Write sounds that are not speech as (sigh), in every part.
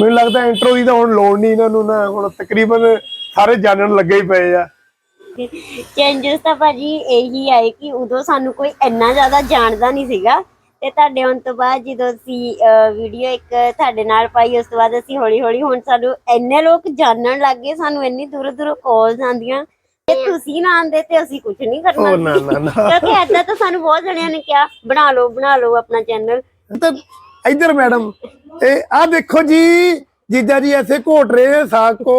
ਮੈਨੂੰ ਲੱਗਦਾ ਇੰਟਰੋ ਦੀ ਤਾਂ ਹੁਣ ਲੋੜ ਨਹੀਂ ਇਹਨਾਂ ਨੂੰ ਨਾ ਹੁਣ ਤਕਰੀਬਨ ਸਾਰੇ ਜਾਣਨ ਲੱਗੇ ਹੀ ਪਏ ਆ। ਚੇਂਜਸ ਤਾਂ ਭਾਜੀ ਇਹੀ ਆਏ ਕਿ ਉਦੋਂ ਸਾਨੂੰ ਕੋਈ ਇੰਨਾ ਜ਼ਿਆਦਾ ਜਾਣਦਾ ਨਹੀਂ ਸੀਗਾ। ਤੇ ਤੁਹਾਡੇ ਆਉਣ ਤੋਂ ਬਾਅਦ ਜਦੋਂ ਅਸੀਂ ਵੀਡੀਓ ਇੱਕ ਤੁਹਾਡੇ ਨਾਲ ਪਾਈ ਉਸ ਤੋਂ ਬਾਅਦ ਅਸੀਂ ਹੌਲੀ ਹੌਲੀ ਹੁਣ ਸਾਨੂੰ ਇੰਨੇ ਲੋਕ ਜਾਣਨ ਲੱਗ ਗਏ ਸਾਨੂੰ ਇੰਨੀ ਦੂਰੋਂ ਦੂਰੋਂ ਕਾਲਸ ਆਉਂਦੀਆਂ ਤੇ ਤੁਸੀਂ ਨਾ ਆਂਦੇ ਤੇ ਅਸੀਂ ਕੁਝ ਨਹੀਂ ਕਰਨਾ। ਕਿਉਂਕਿ ਏਦਾਂ ਤਾਂ ਸਾਨੂੰ ਬਹੁਤ ਜਣਿਆਂ ਨੇ ਕਿਹਾ ਬਣਾ ਲਓ ਬਣਾ ਲਓ ਆਪਣਾ ਚੈਨਲ ਤੇ ਇੱਧਰ ਮੈਡਮ ਇਹ ਆ ਦੇਖੋ ਜੀ ਜੀਜਾ ਜੀ ਐਸੇ ਘੋਟ ਰਹੇ ਨੇ ਸਾਗ ਕੋ।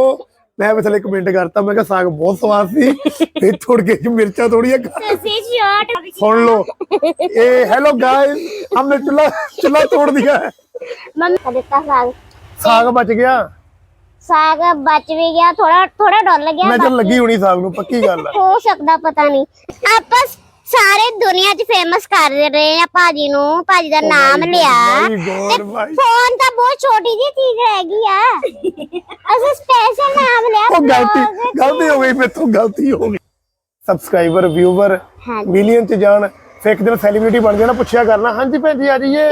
ਮੈਂ ਵਿਚਲੇ ਕਮੈਂਟ ਕਰਤਾ ਮੈਂ ਕਿਹਾ ਸਾਗ ਬਹੁਤ ਸਵਾਦ ਸੀ। ਤੇ ਥੋੜ ਕੇ ਮਿਰਚਾਂ ਥੋੜੀਆਂ ਸੱਸੀ ਸ਼ਾਟ ਸੁਣ ਲਓ ਇਹ ਹੈਲੋ ਗਾਇਸ ਹਮਨੇ ਚੁੱਲਾ ਚੁੱਲਾ ਤੋੜ ਦਿਆ ਸਾਗ। ਬਚ ਗਿਆ। ਸਾਗ ਬਚ ਵੀ ਗਿਆ ਥੋੜਾ ਥੋੜਾ ਡੋਲ ਗਿਆ ਮੈਂ ਤਾਂ ਲੱਗੀ ਹੋਣੀ ਸਾਗ ਨੂੰ ਪੱਕੀ ਗੱਲ ਹੈ ਹੋ ਸਕਦਾ ਪਤਾ ਨਹੀਂ। ਆਪਾਂ ਸਾਰੇ ਦੁਨੀਆ 'ਚ ਫੇਮਸ ਕਰ ਰਹੇ ਆ ਭਾਜੀ ਨੂੰ ਭਾਜੀ ਦਾ ਨਾਮ ਲਿਆ। ਤੇ ਫੋਨ ਤਾਂ ਬਹੁਤ ਛੋਟੀ ਜੀ ਚੀਜ਼ ਹੈਗੀ ਆ। ਅਸੀਂ ਸਪੈਸ਼ਲ ਨਾਮ ਲਿਆ ਉਹ ਗਲਤੀ ਗਲਤੀ ਹੋ ਗਈ ਮੇਥੋਂ ਗਲਤੀ ਹੋ ਗਈ। ਸਬਸਕ੍ਰਾਈਬਰ ਵਿਊਵਰ ਮਿਲੀਅਨ 'ਚ ਜਾਣ ਫਿਰ ਇੱਕ ਦਿਨ ਸੈਲੀਬ੍ਰਿਟੀ ਬਣ ਜਾਣਾ ਪੁੱਛਿਆ ਕਰਨਾ ਹਾਂਜੀ ਭੈਣ ਜੀ ਆ ਜਾਈਏ।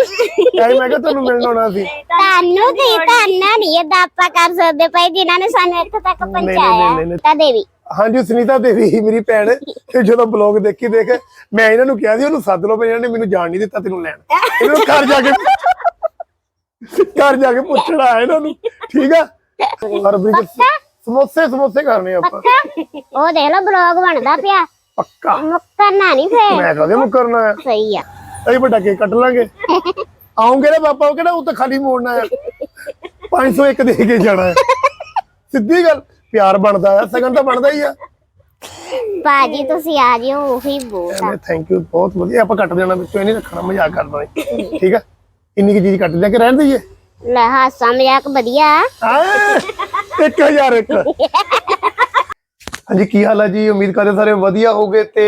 ਟਾਈਮ ਹੈਗਾ ਤੁਹਾਨੂੰ ਮਿਲਣ ਆਉਣਾ ਸੀ। ਤੁਹਾਨੂੰ ਤੇ ਤਾਂ ਨਹੀਂ ਇਦਾਂ ਆਪਾਂ ਕਰ ਸਕਦੇ ਭਾਈ ਜਿਨ੍ਹਾਂ ਨੇ ਸਾਨੂੰ ਇੱਥੇ ਤੱਕ ਪਹੁੰਚਾਇਆ ਤਾਂ ਦੇਵੀ। ਹਾਂਜੀ ਸੁਨੀਤਾ ਦੇਵੀ ਮੇਰੀ ਭੈਣ ਤੇ ਜਦੋਂ ਬਲੌਗ ਦੇਖੀ ਦੇਖ ਮੈਂ ਇਹਨਾਂ ਨੂੰ ਕਿਹਾ ਸੀ ਉਹਨੂੰ ਸੱਦ ਲਓ ਪਰ ਇਹਨਾਂ ਨੇ ਮੈਨੂੰ ਜਾਣ ਨਹੀਂ ਦਿੱਤਾ ਤੈਨੂੰ ਲੈਣ। ਇਹਨਾਂ ਨੂੰ ਘਰ ਜਾ ਕੇ ਘਰ ਜਾ ਕੇ ਪੁੱਛਣਾ ਹੈ ਇਹਨਾਂ ਨੂੰ ਠੀਕ ਆ? ਔਰ ਵੀ ਸਮੋਸੇ ਸਮੋਸੇ ਕਰਨੇ ਆਪਾਂ। ਉਹ ਦੇਖ ਲਓ ਬਲੌਗ ਬਣਦਾ ਪਿਆ। ਪੱਕਾ? ਮੁੱਕਰਨਾ ਨਹੀਂ ਫੇਰ। ਮੈਂ ਕਹਦੇ ਮੁਕਰਨਾ ਹੈ। ਸਹੀ ਆ। ਅਸੀਂ ਵੱਡਾ ਕੇਕ ਕੱਟ ਲਾਂਗੇ। ਆਉਂਗੇ ਨਾ ਪਾਪਾ ਉਹ ਕਿਹੜਾ ਉਹ ਤਾਂ ਖਾਲੀ ਮੋੜਨਾ ਹੈ। 501 ਦੇ ਕੇ ਜਾਣਾ ਹੈ। ਸਿੱਧੀ ਗੱਲ। ਪਿਆਰ ਬਣਦਾ ਆ ਸਗਨ ਤਾਂ ਬਣਦਾ ਹੀ ਆ। ਭਾਜੀ ਤੁਸੀਂ ਆ ਜਿਓ ਉਹੀ ਬਹੁਤ ਆ। ਥੈਂਕ ਯੂ ਬਹੁਤ ਵਧੀਆ। ਆਪਾਂ ਕੱਟ ਦੇਣਾ ਵਿੱਚੋਂ ਇਹ ਨਹੀਂ ਰੱਖਣਾ ਮਜ਼ਾਕ ਕਰਦਾ ਨਹੀਂ ਠੀਕ ਆ? ਇੰਨੀ ਕੀ ਚੀਜ਼ ਕੱਟ ਲਿਆ ਕਿ ਰਹਿਣ ਦਈਏ? ਲੈ ਹਾਸਾ ਮਜ਼ਾਕ ਵਧੀਆ। ਆਏ 1000 ਇੱਕ। ਹਾਂਜੀ ਕੀ ਹਾਲ ਹੈ ਜੀ? ਉਮੀਦ ਕਰਦੇ ਸਾਰੇ ਵਧੀਆ ਹੋਗੇ ਤੇ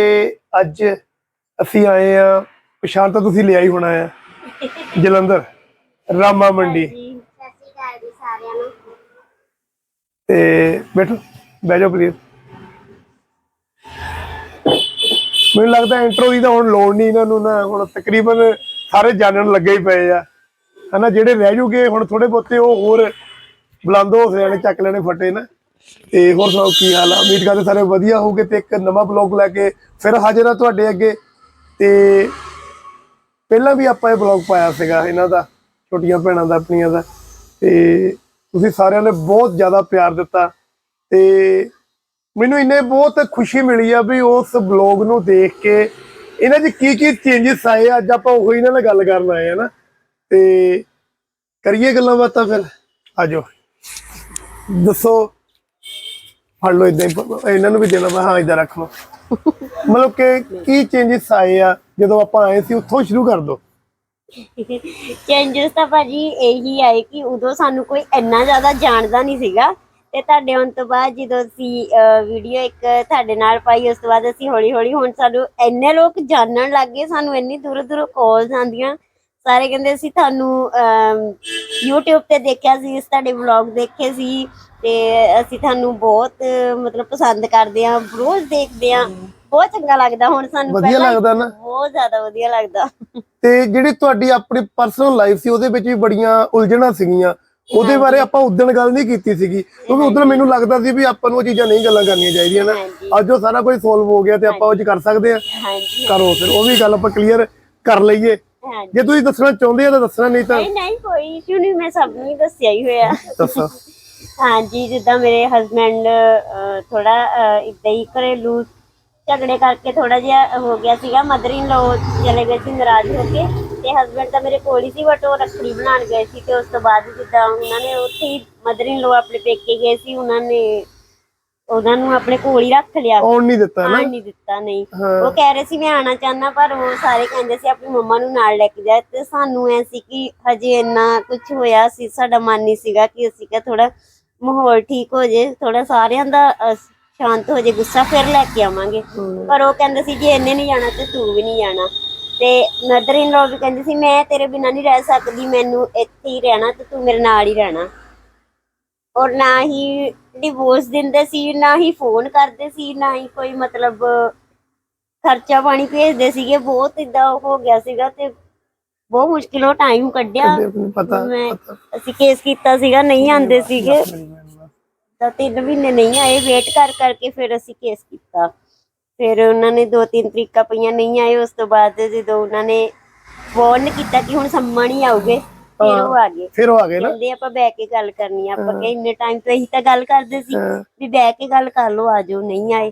ਅੱਜ ਅਸੀਂ ਆਏ ਆ ਪਛਾਣ ਤਾਂ ਤੁਸੀਂ ਲਿਆ ਹੀ ਹੋਣਾ ਆ ਜਲੰਧਰ ਰਾਮਾ ਮੰਡੀ ਸਤਿ ਸ਼੍ਰੀ ਅਕਾਲ ਜੀ ਸਾਰਿਆਂ ਨੂੰ ਤੇ ਬੈਠੋ, ਬਹਿ ਜਾਓ ਪਲੀਜ਼ ਮੈਨੂੰ ਲੱਗਦਾ ਇੰਟਰੋ ਦੀ ਤਾਂ ਹੁਣ ਲੋੜ ਨਹੀਂ ਇਹਨਾਂ ਨੂੰ ਨਾ, ਹੁਣ ਤਕਰੀਬਨ ਸਾਰੇ ਜਾਣਨ ਲੱਗੇ ਹੀ ਪਏ ਆ। ਹਨਾ, ਜਿਹੜੇ ਰਹਿ ਜੂਗੇ, ਹੁਣ ਥੋੜੇ ਬਹੁਤੇ ਉਹ ਹੋਰ ਬੁਲੰਦ ਹੋ ਨੇ ਚੱਕ ਲੈਣੇ ਫਟੇ ਨਾ। ਤੇ ਹੋਰ ਸੁਣਾਓ ਕੀ ਹਾਲ ਆ? ਉਮੀਦ ਕਰਦੇ ਸਾਰੇ ਵਧੀਆ ਹੋਗੇ ਤੇ ਇੱਕ ਨਵਾਂ ਬਲੌਗ ਲੈ ਕੇ ਫਿਰ ਹਾਜ਼ਰ ਆ ਤੁਹਾਡੇ ਅੱਗੇ। ਤੇ ਪਹਿਲਾਂ ਵੀ ਆਪਾਂ ਇਹ ਬਲੌਗ ਪਾਇਆ ਸੀਗਾ, ਇਹਨਾਂ ਦਾ, ਛੋਟੀਆਂ ਭੈਣਾਂ ਦਾ, ਆਪਣੀਆਂ ਦਾ। ਤੇ ਤੁਸੀਂ ਸਾਰਿਆਂ ਨੇ ਬਹੁਤ ਜ਼ਿਆਦਾ ਪਿਆਰ ਦਿੱਤਾ ਤੇ ਮੈਨੂੰ ਇੰਨੇ ਬਹੁਤ ਖੁਸ਼ੀ ਮਿਲੀ ਆ ਵੀ ਉਸ ਬਲੌਗ ਨੂੰ ਦੇਖ ਕੇ ਇਹਨਾਂ 'ਚ ਕੀ ਕੀ ਚੇਂਜਸ ਆਏ ਆ, ਅੱਜ ਆਪਾਂ ਉਹੀ ਇਹਨਾਂ ਨਾਲ ਗੱਲ ਕਰਨ ਆਏ ਆ ਨਾ। ਤੇ ਕਰੀਏ ਗੱਲਾਂ ਬਾਤਾਂ ਫਿਰ। ਆਜੋ। ਦੱਸੋ। ਫੜ ਲਓ ਇਦਾਂ ਇਹਨਾਂ ਨੂੰ ਵੀ ਦੇਣਾ ਮੈਂ ਹਾਂ ਇਦਾਂ ਰੱਖ ਲਓ। ਮਤਲਬ ਕਿ ਕੀ ਚੇਂਜਸ ਆਏ ਆ ਜਦੋਂ ਆਪਾਂ ਆਏ ਸੀ ਉੱਥੋਂ ਸ਼ੁਰੂ ਕਰ ਦੋ ਚੇਂਜਸ ਤਾਂ ਭਾਜੀ ਇਹੀ ਆਏ ਕਿ ਉਦੋਂ ਸਾਨੂੰ ਕੋਈ ਇੰਨਾ ਜ਼ਿਆਦਾ ਜਾਣਦਾ ਨਹੀਂ ਸੀਗਾ। ਤੇ ਤੁਹਾਡੇ ਆਉਣ ਤੋਂ ਬਾਅਦ ਜਦੋਂ ਅਸੀਂ ਵੀਡੀਓ ਇੱਕ ਤੁਹਾਡੇ ਨਾਲ ਪਾਈ ਉਸ ਤੋਂ ਬਾਅਦ ਅਸੀਂ ਹੌਲੀ ਹੌਲੀ ਹੁਣ ਸਾਨੂੰ ਇੰਨੇ ਲੋਕ ਜਾਣਨ ਲੱਗ ਗਏ ਸਾਨੂੰ ਇੰਨੀ ਦੂਰੋਂ ਦੂਰੋਂ ਕਾਲਸ ਆਉਂਦੀਆਂ। ਸਾਰੇ ਕਹਿੰਦੇ ਅਸੀਂ ਤੁਹਾਨੂੰ ਅਮ, YouTube ਤੇ ਦੇਖਿਆ ਸੀ ਤੁਹਾਡੇ ਵਲੌਗ ਦੇਖੇ ਸੀ। ਤੇ ਅਸੀਂ ਤੁਹਾਨੂੰ ਬਹੁਤ ਮਤਲਬ ਪਸੰਦ ਕਰਦੇ ਹਾਂ ਰੋਜ਼ ਦੇਖਦੇ ਹਾਂ। ਬਹੁਤ ਚੰਗਾ ਲੱਗਦਾ ਹੁਣ ਸਾਨੂੰ ਵਧੀਆ ਪਹਿਲਾਂ ਹੀ। ਲੱਗਦਾ ਨਾ? ਬਹੁਤ ਜ਼ਿਆਦਾ ਵਧੀਆ ਲੱਗਦਾ। ਤੇ ਜਿਹੜੀ ਤੁਹਾਡੀ ਆਪਣੀ ਪਰਸਨਲ ਲਾਈਫ ਸੀ ਉਹਦੇ ਵਿੱਚ ਵੀ ਬੜੀਆਂ ਉਲਝਣਾਂ ਸੀਗੀਆਂ। ਉਹਦੇ ਬਾਰੇ ਆਪਾਂ ਉਦੋਂ ਗੱਲ ਨਹੀਂ ਕੀਤੀ ਸੀਗੀ ਕਿਉਂਕਿ ਉਦੋਂ ਮੈਨੂੰ ਲੱਗਦਾ ਸੀ ਵੀ ਆਪਾਂ ਨੂੰ ਉਹ ਚੀਜ਼ਾਂ ਨਹੀਂ ਗੱਲਾਂ ਕਰਨੀਆਂ ਚਾਹੀਦੀਆਂ ਨਾ। ਹਾਂਜੀ। ਅੱਜ ਉਹ ਸਾਰਾ ਕੁਝ ਸੋਲਵ ਹੋ ਗਿਆ ਤੇ ਆਪਾਂ ਉਹ ਚ ਕਰ ਸਕਦੇ ਆ ਹਾਂਜੀ। ਕਰੋ ਫਿਰ ਉਹ ਵੀ ਗੱਲ ਆਪਾਂ ਕਲੀਅਰ ਕਰ ਲਈਏ। ਹਾਂਜੀ। ਜੇ ਤੁਸੀਂ ਦੱਸਣਾ ਚਾਹੁੰਦੇ ਆ ਤਾਂ ਦੱਸਣਾ ਨਹੀਂ ਤਾਂ ਨਹੀਂ ਨਹੀਂ ਕੋਈ ਇਸ਼ੂ ਨਹੀਂ ਮੈਂ ਸਭ ਨੂੰ ਹੀ ਦੱਸਿਆ ਹੀ ਹੋਇਆ। ਦੱਸੋ। ਹਾਂਜੀ ਜਿੱਦਾਂ ਮੇਰੇ ਹਸਬੰਡ ਥੋੜਾ ਇਦਾਂ ਹੀ ਘਰੇਲੂ ਝਗੜੇ ਕਰਕੇ ਥੋੜਾ ਜਿਹਾ ਹੋ ਗਿਆ ਸੀਗਾ। ਮਦਰ ਇਨ ਲੋ ਚਲੇ ਗਏ ਸੀ ਨਾਰਾਜ਼ ਹੋ ਕੇ ਤੇ ਹਸਬੰਡ ਤਾਂ ਮੇਰੇ ਕੋਲ ਹੀ ਸੀ ਬਟ ਉਹ ਰੱਖੜੀ ਬਣਾਉਣ ਗਏ ਸੀ ਤੇ ਉਸ ਤੋਂ ਬਾਅਦ ਜਿੱਦਾਂ ਉਹਨਾਂ ਨੇ ਉੱਥੇ ਹੀ ਮਦਰ ਇਨ ਲੋ ਆਪਣੇ ਪੇਕੇ ਗਏ ਸੀ ਉਹਨਾਂ ਨੇ ਉਹਨਾਂ ਨੂੰ ਆਪਣੇ ਕੋਲ ਹੀ ਰੱਖ ਲਿਆ। ਆਉਣ ਨਹੀਂ ਦਿੱਤਾ ਨਾ? ਨਹੀਂ ਦਿੱਤਾ ਨਹੀਂ। ਹਾਂ। ਉਹ ਕਹਿ ਰਹੇ ਸੀ ਮੈਂ ਆਣਾ ਚਾਹੁੰਦਾ ਪਰ ਉਹ ਸਾਰੇ ਕਹਿੰਦੇ ਸੀ ਆਪਣੀ ਮੰਮਾ ਨੂੰ ਨਾਲ ਲੈ ਕੇ ਜਾ ਤੇ ਸਾਨੂੰ ਐ ਸੀ ਕਿ ਹਜੇ ਇੰਨਾ ਕੁਝ ਹੋਇਆ ਸੀ ਸਾਡਾ ਮਨ ਨਹੀਂ ਸੀਗਾ ਕਿ ਅਸੀਂ ਕਿ ਥੋੜਾ ਮਾਹੌਲ ਠੀਕ ਹੋ ਜੇ ਥੋੜਾ ਸਾਰਿਆਂ ਦਾ ਸ਼ਾਂਤ ਹੋ ਜੇ ਗੁੱਸਾ ਫਿਰ ਲੈ ਕੇ ਆਵਾਂਗੇ। ਪਰ ਉਹ ਕਹਿੰਦੇ ਸੀ ਜੇ ਇਹਨੇ ਨਹੀਂ ਜਾਣਾ ਤੇ ਤੂੰ ਵੀ ਨਹੀਂ ਜਾਣਾ। ਤੇ ਮਦਰ ਇਨ ਲਾਅ ਵੀ ਕਹਿੰਦੀ ਸੀ ਮੈਂ ਤੇਰੇ ਬਿਨਾਂ ਨਹੀਂ ਰਹਿ ਸਕਦੀ ਮੈਨੂੰ ਇੱਥੇ ਹੀ ਰਹਿਣਾ ਤੇ ਤੂੰ ਮੇਰੇ ਨਾਲ ਹੀ ਰਹਿਣਾ। ਔਰ ਨਾ ਹੀ ਡਿਵੋਰਸ ਦਿੰਦੇ ਸੀ ਨਾ ਹੀ ਫੋਨ ਕਰਦੇ ਸੀ ਨਾ ਹੀ ਕੋਈ ਮਤਲਬ ਖਰਚਾ ਪਾਣੀ ਭੇਜਦੇ ਸੀਗੇ। ਬਹੁਤ ਇਦਾਂ ਹੋ ਗਿਆ ਸੀਗਾ ਤੇ ਬਹੁਤ ਮੁਸ਼ਕਿਲੋਂ ਟਾਈਮ ਕੱਢਿਆ। ਪਤਾ ਮੈਂ ਅਸੀਂ ਕੇਸ ਕੀਤਾ ਸੀਗਾ ਨਹੀਂ ਆਂਦੇ ਸੀਗੇ। ਤਾਂ ਤਿੰਨ ਮਹੀਨੇ ਨਹੀਂ ਆਏ ਵੇਟ ਕਰ ਕਰਕੇ ਫਿਰ ਅਸੀਂ ਕੇਸ ਕੀਤਾ। ਫਿਰ ਉਹਨਾਂ ਨੇ ਦੋ ਤਿੰਨ ਤਰੀਕਾ ਪਈਆਂ ਨਹੀਂ ਆਏ ਉਸ ਤੋਂ ਬਾਅਦ ਜਦੋਂ ਉਹਨਾਂ ਨੇ ਵਾਰਨ ਕੀਤਾ ਕਿ ਹੁਣ ਸੰਮਣ ਹੀ ਆਉਗੇ ਫਿਰ ਉਹ ਆ ਗਏ। ਫਿਰ ਉਹ ਆ ਗਏ ਨਾ। ਕਹਿੰਦੇ ਆਪਾਂ ਬਹਿ ਕੇ ਗੱਲ ਕਰਨੀ ਆ ਆਪਾਂ ਕਿ ਇੰਨੇ ਟਾਈਮ ਤੋਂ ਅਸੀਂ ਤਾਂ ਗੱਲ ਕਰਦੇ ਸੀ। ਵੀ ਬਹਿ ਕੇ ਗੱਲ ਕਰ ਲਓ ਆਜੋ ਨਹੀਂ ਆਏ।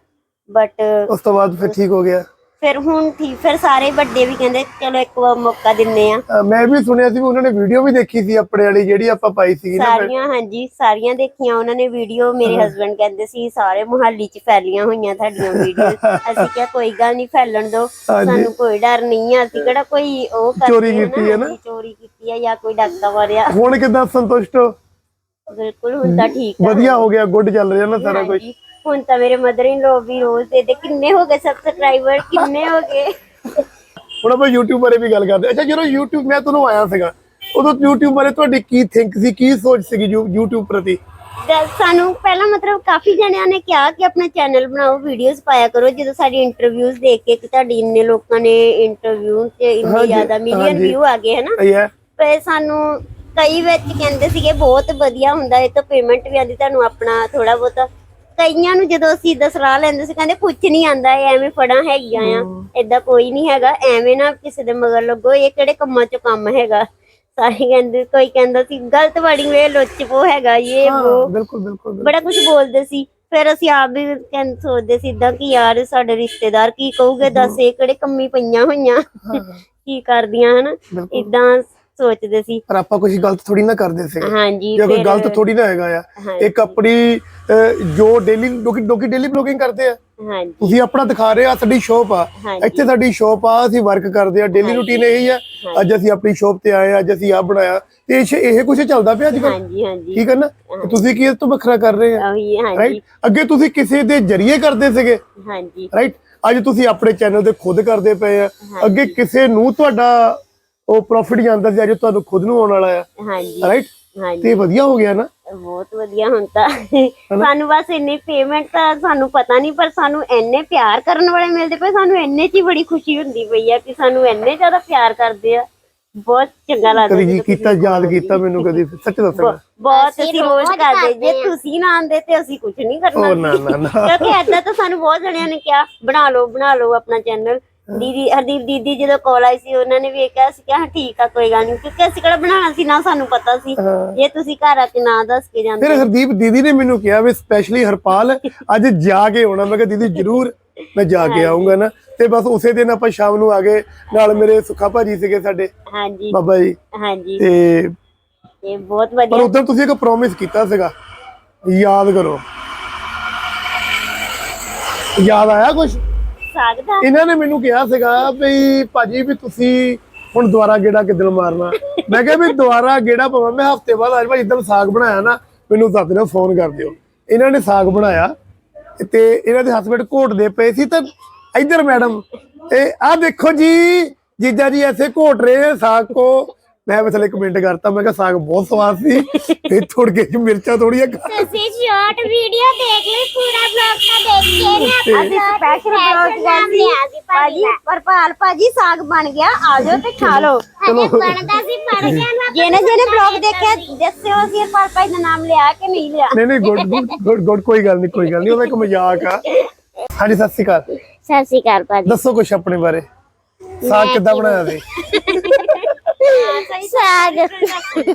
ਬਟ ਉਸ ਤੋਂ ਬਾਅਦ ਫਿਰ ਠੀਕ ਹੋ ਗਿਆ। ਫਿਰ ਹੁਣ ਠੀਕ ਫਿਰ ਸਾਰੇ ਵੱਡੇ ਵੀ ਕਹਿੰਦੇ ਚਲੋ ਇੱਕ ਵਾਰ ਮੌਕਾ ਦਿੰਨੇ ਆ। ਮੈਂ ਵੀ ਸੁਣਿਆ ਸੀ ਵੀ ਉਹਨਾਂ ਨੇ ਵੀਡੀਓ ਵੀ ਦੇਖੀ ਸੀ ਆਪਣੇ ਵਾਲੀ ਜਿਹੜੀ ਆਪਾਂ ਪਾਈ ਸੀਗੀ ਨਾ ਸਾਰੀਆਂ ਹਾਂਜੀ ਸਾਰੀਆਂ ਦੇਖੀਆਂ ਉਹਨਾਂ ਨੇ ਵੀਡੀਓ। ਮੇਰੇ ਹਸਬੰਡ ਕਹਿੰਦੇ ਸੀ ਸਾਰੇ ਮੁਹੱਲੀ 'ਚ ਫੈਲੀਆਂ ਹੋਈਆਂ ਤੁਹਾਡੀਆਂ ਵੀਡੀਓ। (laughs) ਅਸੀਂ ਕਿਹਾ ਕੋਈ ਗੱਲ ਨਹੀਂ ਫੈਲਣ ਦਿਓ ਸਾਨੂੰ ਕੋਈ ਡਰ ਨਹੀਂ ਆ। ਅਸੀਂ ਕਿਹੜਾ ਕੋਈ ਉਹ ਕਰਦੇ ਚੋਰੀ ਆ ਕੀਤੀ ਹੈ ਨਾ? ਚੋਰੀ ਕੀਤੀ ਆ ਜਾਂ ਕੋਈ ਡਾਕਾ ਮਾਰਿਆ। ਹੁਣ ਕਿਦਾਂ ਸੰਤੁਸ਼ਟ ਹੋ? ਬਿਲਕੁਲ ਹੁਣ ਤਾਂ ਠੀਕ ਆ। ਵਧੀਆ ਹੋ ਗਿਆ ਗੁੱਡ ਚੱਲ ਰਿਹਾ ਨਾ ਸਾਰਾ ਕੁਝ ਹਾਂਜੀ। ਹੁਣ ਤਾਂ ਮੇਰੇ ਮਦਰ ਇਨ ਲੋ ਵੀ ਰੋਜ਼ ਦੇ ਦੇ ਕਿੰਨੇ ਹੋ ਗਏ ਸਬਸਕ੍ਰਾਈਬਰ ਕਿੰਨੇ ਹੋ ਗਏ ਹੁਣ ਆਪਾਂ YouTube ਬਾਰੇ ਵੀ ਗੱਲ ਕਰਦੇ। ਅੱਛਾ ਜਦੋਂ YouTube ਮੈਂ ਤੁਹਾਨੂੰ ਆਇਆ ਸੀਗਾ ਉਦੋਂ YouTube ਬਾਰੇ ਤੁਹਾਡੀ ਕੀ ਥਿੰਕ ਸੀ ਕੀ ਸੋਚ ਸੀਗੀ YouTube ਪ੍ਰਤੀ ਸਾਨੂੰ ਪਹਿਲਾਂ ਮਤਲਬ ਕਾਫੀ ਜਣਿਆਂ ਨੇ ਕਿਹਾ ਕਿ ਆਪਣਾ ਚੈਨਲ ਬਣਾਓ ਵੀਡੀਓਜ਼ ਪਾਇਆ ਕਰੋ ਜਦੋਂ ਸਾਡੀ ਇੰਟਰਵਿਊਜ਼ ਦੇਖ ਕੇ ਕਿ ਤੁਹਾਡੀ ਇੰਨੇ ਲੋਕਾਂ ਨੇ ਇੰਟਰਵਿਊ ਤੇ ਇੰਨੇ ਜ਼ਿਆਦਾ ਮਿਲੀਅਨ। ਵਿਊ ਆ ਗਏ ਹਨਾ ਤੇ ਸਾਨੂੰ ਕਈ ਵਿੱਚ ਕਹਿੰਦੇ ਸੀਗੇ ਬਹੁਤ ਵਧੀਆ ਹੁੰਦਾ ਇਹ ਤਾਂ ਪੇਮੈਂਟ ਵੀ ਆਂਦੀ ਤੁਹਾਨੂੰ ਆਪਣਾ ਥੋੜਾ ਬਹੁਤਾ ਕਈਆਂ ਨੂੰ ਜਦੋਂ ਅਸੀਂ ਦਾ ਸਲਾਹ ਲੈਂਦੇ ਸੀ ਕਹਿੰਦੇ ਕੁਝ ਨਹੀਂ ਆਂਦਾ ਐਵੇਂ ਫੜਾਂ ਹੈਗੀਆਂ ਆ ਏਦਾਂ ਕੋਈ ਨਹੀਂ ਹੈਗਾ ਐਵੇਂ ਨਾ ਕਿਸੇ ਦੇ ਮਗਰ ਲੱਗੋ ਇਹ ਕਿਹੜੇ ਕੰਮਾਂ ਚ ਕੰਮ ਹੈਗਾ। ਸਾਰੇ ਕਹਿੰਦੇ ਕੋਈ ਕਹਿੰਦਾ ਸੀ ਗਲਤ ਵਰਡਿੰਗ ਵੇ ਲੁੱਚਪੋ ਹੈਗਾ ਇਹ ਉਹ ਬਿਲਕੁਲ ਬਿਲਕੁਲ। ਬੜਾ ਕੁਝ ਬੋਲਦੇ ਸੀ। ਫਿਰ ਅਸੀਂ ਆਪ ਵੀ ਕਹਿੰ ਸੋਚਦੇ ਸੀ ਇਦਾਂ ਕਿ ਯਾਰ ਸਾਡੇ ਰਿਸ਼ਤੇਦਾਰ ਕੀ ਕਹੂਗੇ ਦੱਸ ਇਹ ਕਿਹੜੇ ਕੰਮੀ ਪਈਆਂ ਹੋਈਆਂ। ਕੀ ਕਰਦੀਆਂ ਹਨ। ਇਦਾਂ ਸੋਚਦੇ ਸੀ। ਪਰ ਆਪਾਂ ਕੁਝ ਗਲਤ ਥੋੜੀ ਨਾ ਕਰਦੇ ਸੀ। ਹਾਂਜੀ ਜੇ ਕੋਈ ਫਿਰ- ਗਲਤ ਥੋੜੀ ਨਾ ਹੈਗਾ ਆ। ਹਾਂਜੀ। ਇੱਕ ਆਪਣੀ ਅਹ, ਜੋ ਡੇਲੀ ਲੋਕੀ ਲੋਕੀ ਡੇਲੀ ਬਲੌਗਿੰਗ ਕਰਦੇ ਆ। ਹਾਂਜੀ। ਤੁਸੀਂ ਆਪਣਾ ਦਿਖਾ ਰਹੇ ਆ ਸਾਡੀ ਸ਼ੋਪ ਆ। ਹਾਂਜੀ। ਇੱਥੇ ਸਾਡੀ ਸ਼ੋਪ ਆ ਅਸੀਂ ਵਰਕ ਕਰਦੇ ਆ। ਡੇਲੀ ਰੂਟੀਨ ਇਹੀ ਆ। ਅੱਜ ਅਸੀਂ ਆਪਣੀ ਸ਼ੋਪ ਤੇ ਆਏ ਆ ਅੱਜ ਅਸੀਂ ਆ ਬਣਾਇਆ। ਤੇ ਇਹ ਇਹ ਕੁਝ ਚੱਲਦਾ ਪਿਆ ਅੱਜ ਕੱਲ੍ਹ? ਹਾਂਜੀ ਹਾਂਜੀ। ਠੀਕ ਹੈ ਨਾ? ਤੇ ਤੁਸੀਂ ਕੀ ਇਸ ਤੋਂ ਵੱਖਰਾ ਕਰ ਰਹੇ ਆ? ਉਹੀ ਹਾਂਜੀ। ਰਾਈਟ ਅੱਗੇ ਤੁਸੀਂ ਕਿਸੇ ਦੇ ਜਰੀਏ ਕਰਦੇ ਸੀਗੇ। ਹਾਂਜੀ। ਰਾਈਟ ਅੱਜ ਤੁਸੀਂ ਆਪਣੇ ਚੈਨਲ ਤੇ ਖੁਦ ਕਰਦੇ ਪਏ ਆ। ਅੱਗੇ ਕਿਸੇ ਨੂੰ ਤੁਹਾਡਾ ਉਹ ਪ੍ਰੋਫਿਟ ਜਾਂਦਾ ਸੀ ਅੱਜ ਤੁਹਾਨੂੰ ਖੁਦ ਨੂੰ ਆਉਣ ਵਾਲਾ ਆ। ਹਾਂਜੀ। ਰਾਈਟ ਹਾਂਜੀ। ਤੇ ਵਧੀਆ ਹੋ ਗਿਆ ਨਾ? ਬਹੁਤ ਵਧੀਆ ਹੁਣ ਤਾਂ। ਸਾਨੂੰ ਬਸ ਇੰਨੀ ਪੇਮੈਂਟ ਤਾਂ ਸਾਨੂੰ ਪਤਾ ਨਹੀਂ ਪਰ ਸਾਨੂੰ ਇੰਨੇ ਪਿਆਰ ਕਰਨ ਵਾਲੇ ਮਿਲਦੇ ਪਏ ਸਾਨੂੰ ਇੰਨੇ ਚ ਹੀ ਬੜੀ ਖੁਸ਼ੀ ਹੁੰਦੀ ਪਈ ਆ ਕਿ ਸਾਨੂੰ ਇੰਨੇ ਜ਼ਿਆਦਾ ਪਿਆਰ ਕਰਦੇ ਆ। ਬਹੁਤ ਚੰਗਾ ਲੱਗਦਾ ਕਦੀ ਜੀ ਕੀਤਾ ਯਾਦ ਕੀਤਾ ਮੈਨੂੰ ਕਦੀ? ਸੱਚ ਦੱਸਣਾ ਬਹੁਤ ਅਸੀਂ ਰੋਜ਼ ਕਰਦੇ ਜੇ ਤੁਸੀਂ ਨਾ ਆਂਦੇ ਤੇ ਅਸੀਂ ਕੁਝ ਨਹੀਂ ਕਰਨਾ। ਉਹ ਨਾ ਨਾ ਨਾ। ਕਿਉਂਕਿ ਏਦਾਂ ਤਾਂ ਸਾਨੂੰ ਬਹੁਤ ਜਣਿਆਂ ਨੇ ਕਿਹਾ ਬਣਾ ਲਓ ਬਣਾ ਲਓ ਆਪਣਾ ਚੈਨਲ ਦੀਦੀ ਹਰਦੀਪ ਦੀਦੀ ਜਦੋਂ ਕਾਲ ਆਈ ਸੀ ਉਹਨਾਂ ਨੇ ਵੀ ਕਿਹਾ ਸੀ ਕਿ ਹਾਂ ਠੀਕ ਆ ਕੋਈ ਗੱਲ ਨਹੀਂ ਕਿਉਂਕਿ ਅਸੀਂ ਕਿਹੜਾ ਬਣਾਉਣਾ ਸੀ ਨਾ ਸਾਨੂੰ ਪਤਾ ਸੀ। ਹਾਂ। ਜੇ ਤੁਸੀਂ ਘਰ ਆ ਕੇ ਨਾ ਦੱਸ ਕੇ ਜਾਂਦੇ। ਫਿਰ ਹਰਦੀਪ ਦੀਦੀ ਨੇ ਮੈਨੂੰ ਕਿਹਾ ਵੀ ਸਪੈਸ਼ਲੀ ਹਰਪਾਲ ਅੱਜ ਜਾ ਕੇ ਆਉਣਾ। ਮੈਂ ਕਿਹਾ ਦੀਦੀ ਜਰੂਰ ਮੈਂ ਜਾ ਕੇ ਆਉਂਗਾ ਨਾ। ਤੇ ਬਸ ਉਸੇ ਦਿਨ ਆਪਾਂ ਸ਼ਾਮ ਨੂੰ ਆ ਗਏ। ਨਾਲ ਮੇਰੇ ਸੁੱਖਾ ਭਾਜੀ ਸੀਗੇ ਸਾਡੇ ਹਾਂਜੀ। ਬਾਬਾ ਜੀ। ਹਾਂਜੀ। ਤੇ ਇਹ ਬਹੁਤ ਪਰ ਵਧੀਆ ਉਦੋਂ ਤੁਸੀਂ ਇੱਕ ਪ੍ਰੋਮਿਸ ਕੀਤਾ ਸੀਗਾ। ਯਾਦ ਕਰੋ। ਯਾਦ ਆਇਆ ਕੁਝ ਸਾਗ ਇਹਨਾਂ ਨੇ ਮੈਨੂੰ ਕਿਹਾ ਸੀਗਾ ਵੀ ਭਾਜੀ ਵੀ ਤੁਸੀਂ ਹੁਣ ਦੁਬਾਰਾ ਗੇੜਾ ਕਿੱਦਣ ਮਾਰਨਾ? ਮੈਂ ਕਿਹਾ ਵੀ ਦੁਬਾਰਾ ਗੇੜਾ ਪਵਾਂ। ਮੈਂ ਹਫ਼ਤੇ ਬਾਅਦ ਅੱਜ ਭਾਈ ਜਿੱਦਣ ਸਾਗ ਬਣਾਇਆ ਨਾ, ਮੈਨੂੰ ਦੱਸ ਦਿਓ ਫੋਨ ਕਰ ਦਿਓ। ਇਹਨਾਂ ਨੇ ਸਾਗ ਬਣਾਇਆ ਤੇ ਇਹਨਾਂ ਦੇ ਹਸਬੰਡ ਘੋਟਦੇ ਪਏ ਸੀ ਤਾਂ ਇੱਧਰ ਮੈਡਮ ਇਹ ਆ ਦੇਖੋ ਜੀ, ਜੀਜਾ ਜੀ ਐਸੇ ਘੋਟ ਰਹੇ ਸਾਗ ਕੋ। ਮੈਂ ਬਸ ਇੱਕ ਮਿੰਟ ਕਰਤਾ ਮੈਂ ਕਿਹਾ ਸਾਗ ਬਹੁਤ ਸਵਾਦ ਸੀ। ਤੇ ਥੋੜ ਕੇ ਮਿਰਚਾਂ ਥੋੜੀਆਂ ਤੁਸੀਂ ਸ਼ਾਰਟ ਵੀਡੀਓ ਦੇਖ ਲਈ ਪੂਰਾ ਵਲੌਗ ਤਾਂ ਦੇਖ ਕੇ ਨਾ ਅਸੀਂ ਸਪੈਸ਼ਲ ਬਲੌਗ ਲਿਆ ਸੀ। ਭਾਜੀ ਪਰਪਾਲ ਭਾਜੀ ਸਾਗ ਬਣ ਗਿਆ ਆ ਜਾਓ ਤੇ ਖਾ ਲਓ। ਹਜੇ ਬਣਦਾ ਸੀ ਬਣ ਗਿਆ ਨਾ ਜਿਹਨੇ ਜਿਹਨੇ ਬਲੌਗ ਦੇਖਿਆ ਦੱਸਿਓ ਅਸੀਂ ਹਰਪਾਲ ਭਾਈ ਦਾ ਨਾਮ ਲਿਆ ਕਿ ਨਹੀਂ ਲਿਆ। ਨਹੀਂ ਨਹੀਂ ਗੁੱਡ ਗੁੱਡ ਗੁੱਡ ਕੋਈ ਗੱਲ ਨਹੀਂ ਕੋਈ ਗੱਲ ਨਹੀਂ ਉਹਦਾ ਇੱਕ ਮਜ਼ਾਕ ਆ। ਹਾਂਜੀ ਸਤਿ ਸ਼੍ਰੀ ਅਕਾਲ। ਸਤਿ ਸ਼੍ਰੀ ਅਕਾਲ ਭਾਜੀ। ਦੱਸੋ ਕੁਛ ਆਪਣੇ ਬਾਰੇ। ਸਾਗ ਕਿੱਦਾਂ ਬਣਾਇਆ ਸੀ? ਸਾਗ।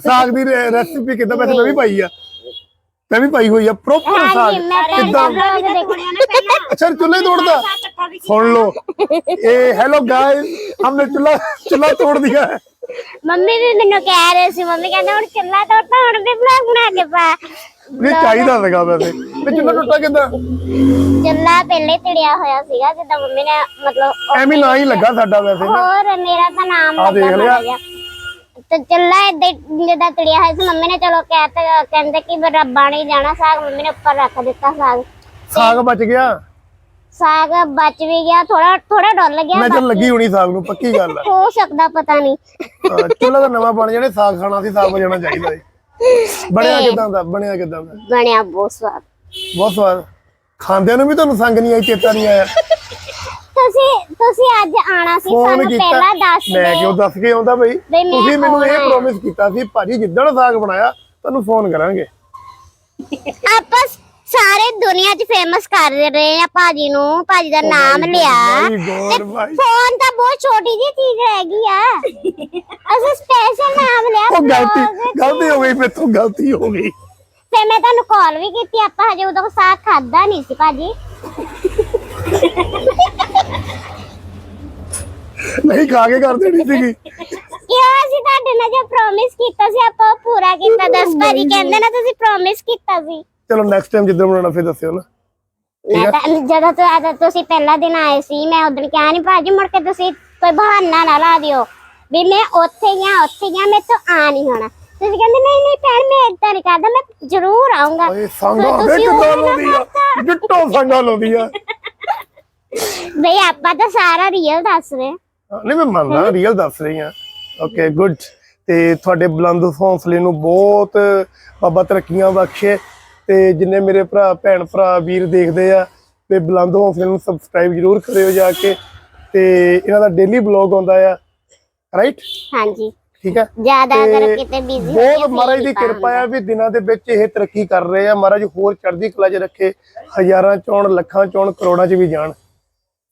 ਸਾਗ ਦੀ ਰੈਸਿਪੀ ਕਿੱਦਾਂ? ਵੈਸੇ ਮੈਂ ਵੀ ਪਾਈ ਆ। ਮੈਂ ਵੀ ਪਾਈ ਹੋਈ ਆ ਪ੍ਰੋਪਰ ਸਾਗ। ਕਿੱਦਾਂ? ਅੱਛਾ ਚੁੱਲ੍ਹੇ ਤੋੜਦਾ? ਸੁਣ ਲਓ। ਇਹ ਹੈਲੋ ਗਾਇਸ ਹਮਨੇ ਚੁੱਲ੍ਹਾ ਚੁੱਲ੍ਹਾ ਤੋੜ ਦਿਆ ਹੈ। ਮੰਮੀ ਵੀ ਮੈਨੂੰ ਕਹਿ ਰਹੇ ਸੀ ਮੰਮੀ ਕਹਿੰਦੇ ਹੁਣ ਚੁੱਲਾ ਤੋੜਤਾ ਹੁਣ ਵੀ ਵਲੌਗ ਬਣਾ ਕੇ ਪਾ। ਇਹ ਚਾਹੀਦਾ ਸੀਗਾ ਵੈਸੇ। ਤੇ ਚੁੱਲ੍ਹਾ ਟੁੱਟਾ ਕਿੱਦਾਂ? ਚੁੱਲਾ ਪਹਿਲੇ ਤੜਿਆ ਹੋਇਆ ਸੀਗਾ ਜਿੱਦਾਂ ਮੰਮੀ ਨੇ ਮਤਲਬ ਐਵੇਂ ਨਾ ਹੀ ਲੱਗਾ ਸਾਡਾ ਵੈਸੇ ਹੋਰ ਮੇਰਾ ਤਾਂ ਨਾਮ ਆਹ ਦੇਖ ਲਿਆ। ਤੇ ਚੱਲਾ ਏਦਾਂ ਹੀ ਜਿੱਦਾਂ ਤੜਿਆ ਹੋਇਆ ਸੀ ਮੰਮੀ ਨੇ ਚਲੋ ਕਹਿ ਤਾ ਕਹਿੰਦੇ ਕਿ ਵੀ ਰੱਬਾ ਜਾਣਾ ਸਾਗ ਮੰਮੀ ਨੇ ਉੱਪਰ ਰੱਖ ਦਿੱਤਾ ਸਾਗ। ਸਾਗ ਬਚ ਗਿਆ? ਸਾਗ ਬਚ ਵੀ ਗਿਆ ਥੋੜਾ ਥੋੜਾ ਡੁੱਲ ਗਿਆ ਮੈਂ ਚੱਲ ਲੱਗੀ ਹੋਣੀ ਸਾਗ ਨੂੰ ਪੱਕੀ ਗੱਲ ਆ। ਹੋ ਸਕਦਾ ਪਤਾ ਨਹੀਂ। ਹਾਂ, ਚੁੱਲ੍ਹਾ ਦਾ ਨਵਾਂ ਬਣ ਜਾਣੇ ਸਾਗ ਖਾਣਾ ਸੀ ਸਾਗ ਵਜਾਣਾ ਚਾਹੀਦਾ ਸੀ। ਬਣਿਆ ਕਿਦਾਂ ਦਾ ਬਣਿਆ ਕਿਦਾਂ ਦਾ? ਬਣਿਆ ਬਹੁਤ ਸਵਾਦ। ਬਹੁਤ ਸਵਾਦ। ਖਾਂਦਿਆਂ ਨੂੰ ਵੀ ਤੁਹਾਨੂੰ ਸੰਗ ਨਹੀਂ ਆਈ ਚੇਤਾ ਨਹੀਂ ਆਇਆ। ਤੁਸੀਂ ਤੁਸੀਂ ਅੱਜ ਆਣਾ ਸੀ ਸਾਨੂੰ ਪਹਿਲਾਂ ਦੱਸ ਮੈਂ ਦੇ ਕਿਉਂ ਦੱਸ ਕੇ ਆਉਂਦਾ ਬਈ? ਮੈਂ ਤੁਸੀਂ ਮੈਨੂੰ ਇਹ। ਪ੍ਰੋਮਿਸ ਕੀਤਾ ਸੀ ਭਾਜੀ ਜਿੱਦਣ ਸਾਗ ਬਣਾਇਆ ਤੁਹਾਨੂੰ ਫੋਨ ਕਰਾਂਗੇ। ਆਪਾਂ ਸਾਰੇ ਦੁਨੀਆ 'ਚ ਫੇਮਸ ਕਰ ਰਹੇ ਆ ਭਾਜੀ ਨੂੰ ਭਾਜੀ ਦਾ ਨਾਮ ਲਿਆ। ਫੋਨ ਤਾਂ ਬਹੁਤ ਛੋਟੀ ਜਿਹੀ ਚੀਜ਼ ਹੈਗੀ ਆ। ਅਸੀਂ ਸਪੈਸ਼ਲ ਨਾਮ ਲਿਆ ਉਹ ਗਲਤੀ। ਗਲਤੀ ਹੋ ਗਈ ਮੇਥੋਂ ਗਲਤੀ ਹੋ ਗਈ। ਫਿਰ ਮੈਂ ਤੁਹਾਨੂੰ ਕਾਲ ਵੀ ਕੀਤੀ ਆਪਾਂ ਹਜੇ ਉਦੋਂ ਸਾਗ ਖਾਦਾ ਨਹੀਂ ਸੀ ਭਾਜੀ। ਨਹੀਂ ਖਾ ਕੇ ਕਰ ਦੇਣੀ ਸੀਗੀ। ਕਿਉਂ ਅਸੀਂ ਤੁਹਾਡੇ ਨਾਲ ਜੋ ਪ੍ਰੋਮਿਸ ਕੀਤਾ ਸੀ ਆਪਾਂ ਉਹ ਪੂਰਾ ਕੀਤਾ ਦੱਸ ਭਾਜੀ ਕਹਿੰਦੇ ਨਾ ਤੁਸੀਂ ਪ੍ਰੋਮਿਸ ਕੀਤਾ ਸੀ। ਚਲੋ ਨੈਕਸਟ ਟਾਈਮ ਜਿੱਦਣ ਬਣਾਉਣਾ ਫਿਰ ਦੱਸਿਓ ਨਾ। ਮੈਂ ਤਾਂ ਜਦੋਂ ਤੋਂ ਅੱਜ ਤੁਸੀਂ ਪਹਿਲਾ ਦਿਨ ਆਏ ਸੀ ਮੈਂ ਉਦੋਂ ਕਿਹਾ ਨਹੀਂ ਭਾਜੀ ਮੁੜ ਕੇ ਤੁਸੀਂ ਕੋਈ ਬਹਾਨਾ ਨਾ ਲਾ ਦਿਓ। ਵੀ ਮੈਂ ਉੱਥੇ ਗਿਆ ਉੱਥੇ ਗਿਆ ਮੈਂ ਤਾਂ ਆ ਨਹੀਂ ਹੋਣਾ। ਤੁਸੀਂ ਕਹਿੰਦੇ ਨਹੀਂ ਨਹੀਂ ਭੈਣ ਮੈਂ ਏਦਾਂ ਨਹੀਂ ਕਰਦਾ ਮੈਂ ਜ਼ਰੂਰ ਆਉਂਗਾ ਓਏ ਸੰਗਾ ਵੇ ਕਿੱਦਾਂ ਆ? ਸੰਗਾ ਲਾਉਂਦੀ ਆ। ਬਈ ਆਪਾਂ ਤਾਂ ਸਾਰਾ ਰੀਅਲ ਦੱਸ ਰਹੇ ਹਾਂ। ਨਹੀਂ ਮੈਂ ਮੰਨਦਾ ਰੀਅਲ ਦੱਸ ਰਹੀ ਆ ਓਕੇ ਗੁੱਡ ਤੇ ਤੁਹਾਡੇ ਬੁਲੰਦ ਹੌਸਲੇ ਨੂੰ ਬਹੁਤ ਬਾਬਾ ਤਰੱਕੀਆਂ ਬਖਸ਼ੇ। ਤੇ ਜਿੰਨੇ ਮੇਰੇ ਭਰਾ ਭੈਣ ਭਰਾ ਵੀਰ ਦੇਖਦੇ ਆ ਤੇ ਬੁਲੰਦ ਹੌਸਲੇ ਨੂੰ ਸਬਸਕ੍ਰਾਈਬ ਜਰੂਰ ਕਰਿਓ ਜਾ ਕੇ। ਤੇ ਇਹਨਾਂ ਦਾ ਡੇਲੀ ਬਲੌਗ ਆਉਂਦਾ ਆ ਰਾਈਟ ਹਾਂਜੀ। ਠੀਕ ਆ? ਜ਼ਿਆਦਾ ਅਗਰ ਤੇ ਕਿਤੇ ਬਿਜ਼ੀ ਬਹੁਤ ਮਹਾਰਾਜ ਦੀ ਕਿਰਪਾ ਆ ਵੀ ਦਿਨਾਂ ਦੇ ਵਿੱਚ ਇਹ ਤਰੱਕੀ ਕਰ ਰਹੇ ਆ। ਮਹਾਰਾਜ ਹੋਰ ਚੜ੍ਹਦੀ ਕਲਾ 'ਚ ਰੱਖੇ। ਹਜ਼ਾਰਾਂ ਚੋਣ ਲੱਖਾਂ ਚੋਣ ਕਰੋੜਾਂ 'ਚ ਵੀ ਜਾਣ।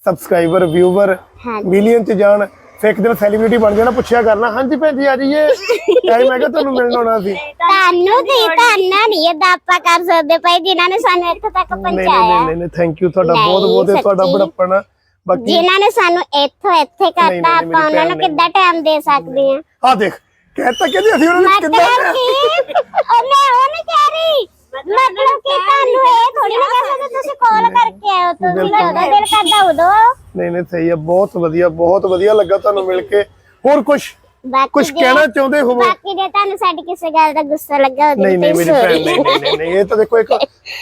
ਸਬਸਕ੍ਰਾਈਬਰ ਵਿਊਵਰ ਮਿਲੀਅਨ 'ਚ ਜਾਣ ਫਿਰ ਇੱਕ ਦਿਨ ਸੈਲੀਬ੍ਰਿਟੀ ਬਣ ਜਾਣਾ ਪੁੱਛਿਆ ਕਰਨਾ ਹਾਂਜੀ ਭੈਣ ਜੀ ਆ ਜਾਈਏ (laughs) ਐ ਮੈਂ ਕਿਹਾ ਤੁਹਾਨੂੰ ਮਿਲਣ ਆਉਣਾ ਸੀ ਤੁਹਾਨੂੰ ਤੇ ਤੁਹਾਨੂੰ ਨਹੀਂ ਏਦਾਂ ਆਪਾਂ ਕਰ ਸਕਦੇ ਭਾਈ ਜਿਨ੍ਹਾਂ ਨੇ ਸਾਨੂੰ ਇੱਥੇ ਤੱਕ ਪਹੁੰਚਾਇਆ ਨਹੀਂ ਨਹੀਂ ਥੈਂਕ ਯੂ ਤੁਹਾਡਾ ਬਹੁਤ ਬਹੁਤ ਤੁਹਾਡਾ। ਬੜਪਣ। ਬਾਕੀ ਜਿਨ੍ਹਾਂ ਨੇ ਸਾਨੂੰ ਇੱਥੋਂ ਇੱਥੇ ਕਰਤਾ ਆਪਾਂ ਉਹਨਾਂ ਨੂੰ। ਕਿੱਦਾਂ ਟਾਈਮ ਦੇ ਸਕਦੇ ਆ ਆ ਦੇਖ ਕਹਿਤਾ ਕਹਿੰਦੇ ਅਸੀਂ ਉਹਨਾਂ ਨੂੰ ਕਿੱਦਾਂ ਕਿ ਉਹ ਮੈਂ ਉਹ ਨਹੀਂ ਕਹਿ ਰਹੀ ਮਤਲਬ ਕਿ ਤੁਹਾਨੂੰ ਇਹ ਥੋੜੀ ਨਾ ਕਹਿ ਸਕਦੇ ਤੁਸੀਂ ਕਾਲ ਦਿਲ ਕਰਦਾ ਉਦੋਂ। ਨਹੀਂ ਨਹੀਂ ਸਹੀ ਆ। ਬਹੁਤ ਵਧੀਆ ਬਹੁਤ ਵਧੀਆ ਲੱਗਾ ਤੁਹਾਨੂੰ ਮਿਲ ਕੇ। ਹੋਰ ਕੁਝ ਕੁਝ ਕਹਿਣਾ ਚਾਹੁੰਦੇ ਹੋਵੋ? ਬਾਕੀ ਜੇ ਤੁਹਾਨੂੰ ਸਾਡੀ ਕਿਸੇ ਗੱਲ ਦਾ ਗੁੱਸਾ ਲੱਗਾ ਉਹਦੇ ਨਹੀਂ ਨਹੀਂ ਮੇਰੀ ਭੈਣ। ਨਹੀਂ ਨਹੀਂ, ਇਹ ਤਾਂ ਦੇਖੋ ਇੱਕ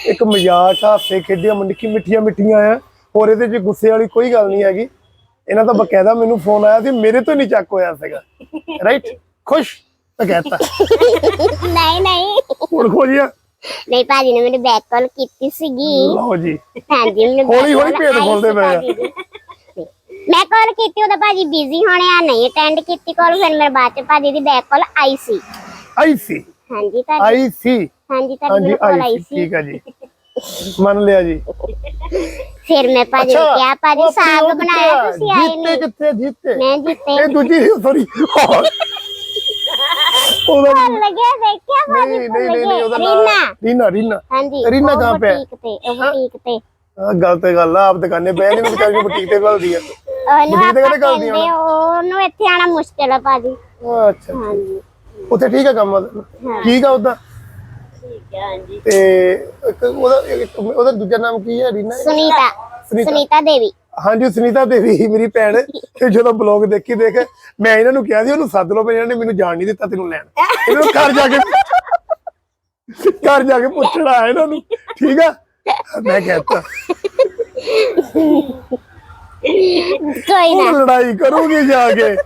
ਇੱਕ ਮਜ਼ਾਕ ਹਾਸੇ ਖੇਡੀਆਂ ਮਿੱਠੀ ਮਿੱਠੀਆਂ ਮਿੱਠੀਆਂ ਆ। ਹੋਰ ਇਹਦੇ 'ਚ ਗੁੱਸੇ ਵਾਲੀ ਕੋਈ ਗੱਲ ਨਹੀਂ ਹੈਗੀ। ਇਹਨਾਂ ਦਾ ਬਕਾਇਦਾ ਮੈਨੂੰ ਫੋਨ ਆਇਆ ਸੀ ਮੇਰੇ ਤੋਂ ਨਹੀਂ ਚੱਕ ਹੋਇਆ ਸੀਗਾ। ਰਾਈਟ ਖੁਸ਼? ਤਾਂ ਕਹਿਤਾ (laughs) ਨਹੀਂ ਨਹੀਂ। ਹੁਣ ਖੋਜਿਆ ਨਹੀਂ ਭਾਜੀ ਨੇ ਮੈਨੂੰ ਬੈਕ ਕਾਲ ਕੀਤੀ ਸੀਗੀ। ਲਓ ਜੀ। ਹਾਂਜੀ ਮੈਨੂੰ ਹੌਲੀ back ਹੌਲੀ call ਭੇਦ ਆਈ ਖੋਲਦੇ ਸੀ ਪਏ ਆ। ਭਾਜੀ ਦੀ। ਮੈਂ ਕਾਲ ਕੀਤੀ ਉਹਦਾ ਭਾਜੀ ਬਿਜ਼ੀ ਹੋਣੇ ਆ ਨਹੀਂ ਅਟੈਂਡ ਕੀਤੀ ਕਾਲ ਫਿਰ ਮੇਰੇ ਬਾਅਦ ਚ ਭਾਜੀ ਦੀ ਬੈਕ ਕਾਲ ਆਈ ਸੀ। ਆਈ ਸੀ? ਹਾਂਜੀ ਤੁਹਾਡੀ ਆਈ ਸੀ? ਹਾਂਜੀ ਤੁਹਾਡੀ ਹਾਂਜੀ ਕਾਲ ਆਈ ਆਈ ਸੀ ਸੀ। ਠੀਕ ਆ ਜੀ। ਮੰਨ ਲਿਆ ਜੀ। ਫਿਰ ਮੈਂ ਭਾਜੀ ਨੂੰ ਕਿਹਾ ਭਾਜੀ ਸਾਗ ਬਣਾਇਆ ਕਿੱਥੇ ਆ? ਤੁਸੀਂ ਆਏ ਜੀਤੇ ਨਹੀਂ। ਕਿੱਥੇ ਜੀਤੇ? ਮੈਂ ਜਿੱਤੇ ਇਹ ਦੂਜੀ ਸੌਰੀ ਉਹਦਾ ਭੁੱਲ ਗਿਆ ਦੇਖਿਆ ਭਾਜੀ ਨਹੀਂ ਭੁੱਲ ਨਹੀਂ ਨਹੀਂ ਗਏ ਉਹਦਾ ਰੀਨਾ। ਨਾਮ ਰੀਨਾ ਰੀਨਾ। ਹਾਂਜੀ ਰੀਨਾ ਉਹ ਕਹਾਂ ਪੇ ਹੈ? boutique ਤੇ ਉਹ ਬੁਟੀਕ ਤੇ। ਆ ਗੱਲ ਤੇ ਗੱਲ ਆ ਆਪ ਦੁਕਾਨੇ ਬਹਿ ਨਹੀਂ ਵਿਚਾਰੀ ਨੂੰ ਬੁਟੀਕ ਤੇ ਘਲਦੀ ਆ। ਉਹਨੂੰ boutique ਤੇ ਆਪਾਂ ਕਿਹੜੇ ਘੱਲਦੀ ਕਹਿੰਦੇ ਉਹਨੂੰ? ਇੱਥੇ ਆਣਾ ਮੁਸ਼ਕਿਲ ਆ ਭਾਜੀ। ਅੱਛਾ ਅੱਛਾ। ਹਾਂਜੀ। ਉੱਥੇ ਠੀਕ ਆ ਕੰਮ? ਉਹਦਾ? ਠੀਕ ਆ ਉਹਦਾ ਠੀਕ ਹੈ ਹਾਂਜੀ। ਤੇ ਇੱਕ ਉਹਦਾ ਇੱਕ ਉਹਦਾ ਦੂਜਾ ਨਾਮ ਕੀ ਹੈ ਰੀਨਾ? ਸੁਨੀਤਾ। ਸੁਨੀਤਾ। ਸੁਨੀਤਾ ਦੇਵੀ। ਹਾਂਜੀ ਸੁਨੀਤਾ ਦੇਵੀ ਮੇਰੀ ਭੈਣ ਤੇ ਜਦੋਂ ਬਲੌਗ ਦੇਖੀ ਦੇਖ ਮੈਂ ਇਹਨਾਂ ਨੂੰ ਕਿਹਾ ਸੀ ਉਹਨੂੰ ਸੱਦ ਲਓ ਪਰ ਇਹਨਾਂ ਨੇ ਮੈਨੂੰ ਜਾਣ ਨਹੀਂ ਦਿੱਤਾ ਤੈਨੂੰ ਲੈਣ। ਇਹਨਾਂ ਨੂੰ ਘਰ ਜਾ ਕੇ ਘਰ ਜਾ ਕੇ ਪੁੱਛਣਾ ਹੈ ਇਹਨਾਂ ਨੂੰ ਠੀਕ ਆ? ਮੈਂ ਕਹਤਾ। ਕੋਈ ਨਾ। ਲੜਾਈ ਕਰੂਗੀ ਜਾ ਕੇ।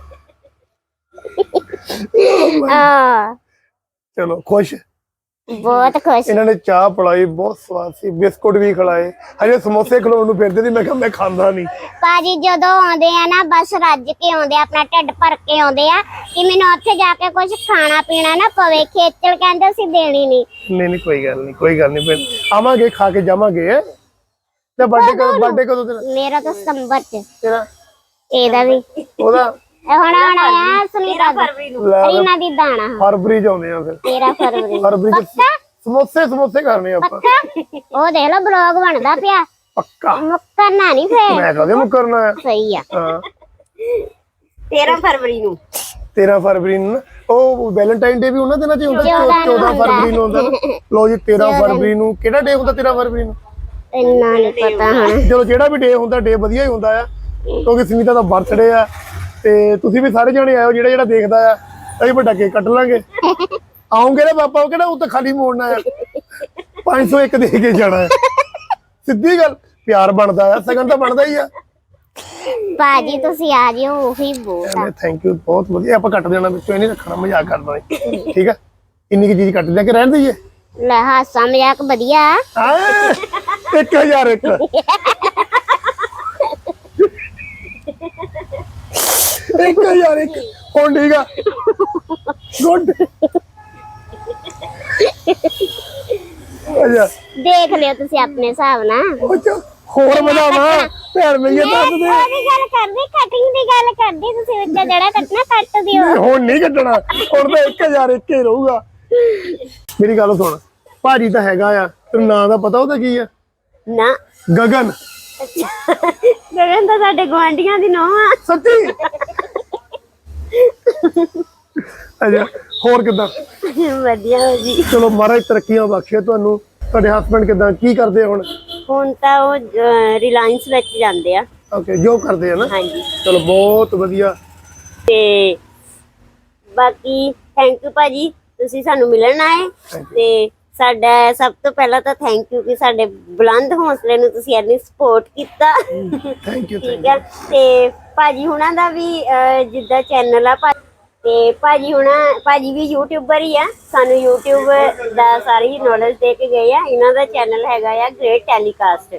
ਆ ਚਲੋ ਖੁਸ਼। ਬਹੁਤ ਖੁਸ਼। ਇਹਨਾਂ ਨੇ ਚਾਹ ਪੜਾਈ ਬਹੁਤ ਸਵਾਦ ਸੀ। ਬਿਸਕੁਟ ਵੀ ਖਿਲਾਏ। ਹਜੇ ਸਮੋਸੇ ਖਿਲਾਉਣ ਨੂੰ ਫਿਰਦੇ ਸੀ ਮੈਂ ਕਿਹਾ ਮੈਂ ਖਾਂਦਾ ਨਹੀਂ। ਭਾਜੀ ਜਦੋਂ ਆਉਂਦੇ ਆ ਨਾ ਬਸ ਰੱਜ ਕੇ ਆਉਂਦੇ ਆ ਆਪਣਾ ਢਿੱਡ ਭਰ ਕੇ ਆਉਂਦੇ ਆ ਕਿ ਮੈਨੂੰ ਉੱਥੇ ਜਾ ਕੇ ਕੁਝ ਖਾਣਾ ਪੀਣਾ ਨਾ ਪਵੇ। ਖੇਚਲ ਕਹਿੰਦੇ ਅਸੀਂ ਦੇਣੀ ਨਹੀਂ। ਨਹੀਂ ਨਹੀਂ ਕੋਈ ਗੱਲ ਨਹੀਂ ਕੋਈ ਗੱਲ ਨਹੀਂ। ਫਿਰ ਆਵਾਂਗੇ ਖਾ ਕੇ ਜਾਵਾਂਗੇ ਤੇ ਬਰਥਡੇ ਕਦੋਂ ਬਰਥਡੇ ਕਦੋਂ ਤੇਰਾ? ਮੇਰਾ ਤਾਂ ਸਤੰਬਰ ਚ। ਤੇਰਾ? ਇਹਦਾ ਵੀ। ਉਹਦਾ? ਇਹ ਹੁਣ ਆਉਣਾ ਆ ਸੁਨੀਤਾ ਦਾ ਫਰਵਰੀ ਨੂੰ। ਲੈ ਰੀਨਾ ਦੀ ਦਾਣਾ ਫਰਵਰੀ ਚ ਆਉਂਦੇ ਆ ਫਿਰ। 13 ਫਰਵਰੀ। (laughs) ਫਰਵਰੀ ਚ ਸਮੋਸੇ ਸਮੋਸੇ ਕਰਨੇ ਆਪਾਂ। ਪੱਕਾ? ਉਹ ਦੇਖ ਲਓ ਬਲੌਗ ਬਣਦਾ ਪਿਆ। ਪੱਕਾ। ਮੁੱਕਰਨਾ ਨਹੀਂ ਫੇਰ। ਮੈਂ ਕਹਦੇ ਮੁਕਰਨਾ ਹੈ ਸਹੀ ਆ। ਹਾਂ। 13 ਫਰਵਰੀ ਨੂੰ। 13 ਫਰਵਰੀ ਨੂੰ ਨਾ। ਉਹ ਵੈਲੈਂਟਾਈਨ ਡੇ ਵੀ ਉਹਨਾਂ ਦਿਨਾਂ 'ਚ ਹੀ ਹੁੰਦਾ ਚੌਦਾਂ ਨੂੰ 14 ਫਰਵਰੀ ਨੂੰ ਹੁੰਦਾ ਨਾ। (laughs) ਲਓ ਜੀ 13 ਫਰਵਰੀ ਨੂੰ। ਕਿਹੜਾ ਡੇ ਹੁੰਦਾ 13 ਫਰਵਰੀ ਨੂੰ? ਇੰਨਾ ਨਹੀਂ ਪਤਾ ਹੁਣ। ਚਲੋ ਜਿਹੜਾ ਵੀ ਡੇ ਹੁੰਦਾ ਡੇ ਵਧੀਆ ਹੀ ਹੁੰਦਾ ਆ। ਕਿਉਂਕਿ ਸੁਨੀਤਾ ਦਾ ਬਰਥਡੇ ਆ। ਤੇ ਤੁਸੀਂ ਵੀ ਸਾਰੇ ਜਣੇ ਆਇਓ ਜਿਹੜਾ ਜਿਹੜਾ ਦੇਖਦਾ ਆ ਅਸੀਂ ਵੱਡਾ ਕੇਕ ਕੱਟ ਲਾਂਗੇ। ਆਉਂਗੇ ਨਾ ਪਾਪਾ ਉਹ ਕਿਹੜਾ ਉਹ ਤਾਂ ਖਾਲੀ ਮੋੜਨਾ ਆ 501 ਦੇ ਕੇ ਜਾਣਾ ਸਿੱਧੀ ਗੱਲ ਪਿਆਰ ਬਣਦਾ ਆ ਸਗਨ ਤਾਂ ਬਣਦਾ ਹੀ ਆ। ਭਾਜੀ ਤੁਸੀਂ ਆ ਜਿਓ ਉਹੀ ਬਹੁਤ ਆ। ਥੈਂਕ ਯੂ ਬਹੁਤ ਵਧੀਆ। ਆਪਾਂ ਕੱਟ ਦੇਣਾ ਵਿੱਚੋਂ ਇਹ ਨਹੀਂ ਰੱਖਣਾ ਮਜ਼ਾਕ ਕਰਦਾ ਨਹੀਂ ਠੀਕ ਆ? ਇੰਨੀ ਕੀ ਚੀਜ਼ ਕੱਟ ਦਿਆਂ ਕਿ ਰਹਿਣ ਦਈਏ? ਲੈ ਹਾਸਾ ਮਜ਼ਾਕ ਵਧੀਆ। ਹਾਂ? 1001 ਇੱਕ ਯਾਰ ਇੱਕ। ਹੁਣ ਠੀਕ ਆ। ਗੁੱਡ। ਅੱਛਾ। ਦੇਖ ਲਿਓ ਤੁਸੀਂ ਆਪਣੇ ਹਿਸਾਬ ਨਾਲ। ਉਹ ਚ ਹੋਰ ਵਧਾਵਾ। ਭੈਣ ਦੱਸ ਦੇ। ਉਹਦੀ ਗੱਲ ਕਰਦੀ ਕਟਿੰਗ ਦੀ ਗੱਲ ਕਰਦੀ ਤੁਸੀਂ ਬੱਚਾ ਜਿਹੜਾ ਕੱਟਣਾ ਕੱਟ ਦਿਓ। ਨਹੀਂ, ਹੁਣ ਨਹੀਂ ਕੱਟਣਾ। ਹੁਣ ਤਾਂ 1000 ਇੱਕ ਹੀ ਰਹੂਗਾ। ਮੇਰੀ ਗੱਲ ਸੁਣ। ਭਾਜੀ ਤਾਂ ਹੈਗਾ ਆ ਤੈਨੂੰ ਨਾਂ ਦਾ ਪਤਾ ਉਹਦਾ ਕੀ ਆ? ਨਾ। ਗਗਨ। ਗਗਨ ਤਾਂ ਸਾਡੇ ਗਵਾਂਢੀਆਂ ਦੀ ਨੋਹ ਆ। ਸੱਚੀ? ਅੱਛਾ ਹੋਰ ਕਿਦਾਂ? ਵਧੀਆ ਹੋ ਜੀ ਚਲੋ ਮਹਾਰਾਜ ਤਰੱਕੀਆਂ ਬਖਸ਼ੇ ਤੁਹਾਨੂੰ। ਤੁਹਾਡੇ ਹਸਬੰਡ ਕਿਦਾਂ? ਕੀ ਕਰਦੇ ਹੁਣ? ਹੁਣ ਤਾਂ ਉਹ ਰਿਲਾਇੰਸ ਵਿੱਚ ਜਾਂਦੇ ਆ। ਓਕੇ ਜੋ ਕਰਦੇ ਆ ਨਾ? ਹਾਂਜੀ। ਚਲੋ ਬਹੁਤ ਵਧੀਆ। ਤੇ ਬਾਕੀ ਥੈਂਕ ਯੂ ਭਾਜੀ। ਤੁਸੀਂ ਸਾਨੂੰ ਮਿਲਣ ਆਏ. ਤੇ ਸਾਡਾ ਸਭ ਤੋਂ ਪਹਿਲਾਂ ਤਾਂ ਥੈਂਕ ਯੂ ਕਿ ਸਾਡੇ ਬੁਲੰਦ ਹੌਸਲੇ ਨੂੰ ਤੁਸੀਂ ਇੰਨੀ ਸਪੋਰਟ ਕੀਤਾ। ਥੈਂਕ ਯੂ ਠੀਕ ਹੈ। ਤੇ ਭਾਜੀ ਹੁਣਾਂ ਦਾ ਵੀ ਅਹ, ਜਿੱਦਾਂ ਚੈਨਲ ਆ ਭਾ- ਤੇ ਭਾਜੀ ਹੁਣਾਂ ਭਾਜੀ ਵੀ ਯੂਟਿਊਬਰ ਹੀ ਆ। ਸਾਨੂੰ YouTube ਦਾ ਸਾਰੀ ਨੌਲੇਜ ਦੇ ਕੇ ਗਏ ਆ। ਇਹਨਾਂ ਦਾ ਚੈਨਲ ਹੈਗਾ ਆ ਗ੍ਰੇਟ ਟੈਲੀਕਾਸਟ